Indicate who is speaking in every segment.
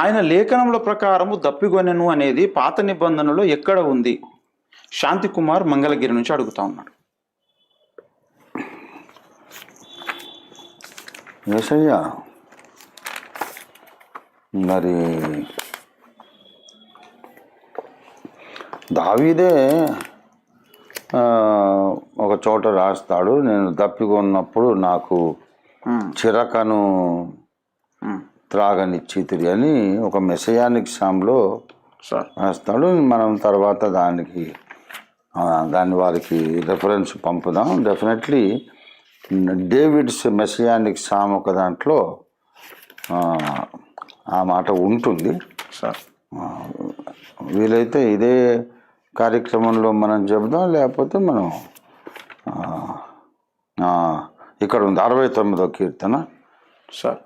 Speaker 1: ఆయన లేఖనముల ప్రకారము దప్పిగొనెను అనేది పాత నిబంధనలో ఎక్కడ ఉంది? శాంతి కుమార్ మంగళగిరి నుంచి అడుగుతా ఉన్నాడు.
Speaker 2: ఏసయ్య మరి దావీదే ఒక చోట రాస్తాడు నేను దప్పికొన్నప్పుడు నాకు చిరకను
Speaker 1: ఉమ్,
Speaker 2: త్రాగనిచ్చితిరి అని ఒక మెసయానిక్
Speaker 1: సార్.
Speaker 2: రాస్తాడు. మనం తర్వాత దానికి దాన్ని వారికి రెఫరెన్స్ పంపుదాం. డెఫినెట్లీ డేవిడ్స్ మెసియానిక్ సామ్ ఒక దాంట్లో ఆ, మాట ఉంటుంది.
Speaker 1: సార్.
Speaker 2: వీలైతే ఇదే కార్యక్రమంలో మనం చెబుదాం. లేకపోతే మనం ఇక్కడ ఉంది అరవై తొమ్మిదో కీర్తన.
Speaker 1: సార్.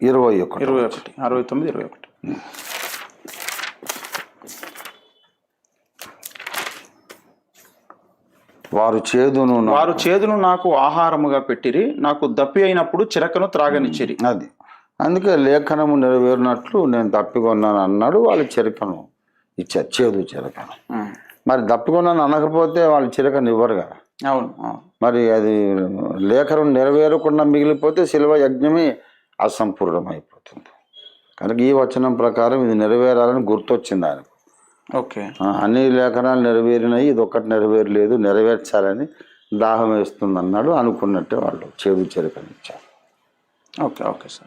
Speaker 2: ఇరవై ఒకటి.
Speaker 1: ఇరవై ఒకటి. అరవై తొమ్మిది ఇరవై ఒకటి.
Speaker 2: వారు చేదును
Speaker 1: వారు చేదును నాకు ఆహారముగా పెట్టిరి నాకు దప్పి అయినప్పుడు చిరకను త్రాగనిచ్చిరి.
Speaker 2: అది. అందుకే లేఖనము నెరవేరినట్లు నేను తప్పికొన్నాను అన్నాడు వాళ్ళు చిరకను ఇచ్చారు చేదు చిరకను. మరి తప్పికొన్నాను అనకపోతే వాళ్ళు చిరకను ఇవ్వరు కదా
Speaker 1: అవును.
Speaker 2: మరి అది లేఖనం నెరవేరకుండా మిగిలిపోతే శిల్వ యజ్ఞమే అసంపూర్ణమైపోతుంది. కనుక ఈ వచనం ప్రకారం ఇది నెరవేరాలని గుర్తొచ్చింది ఆయనకు.
Speaker 1: ఓకే.
Speaker 2: అన్ని లేఖనాలు నెరవేరినాయి ఇది ఒక్కటి నెరవేరలేదు నెరవేర్చాలని దాహం వేస్తుంది అన్నాడు అనుకున్నట్టే వాళ్ళు చేదు చిరకనిచ్చారు.
Speaker 1: Okay okay sir.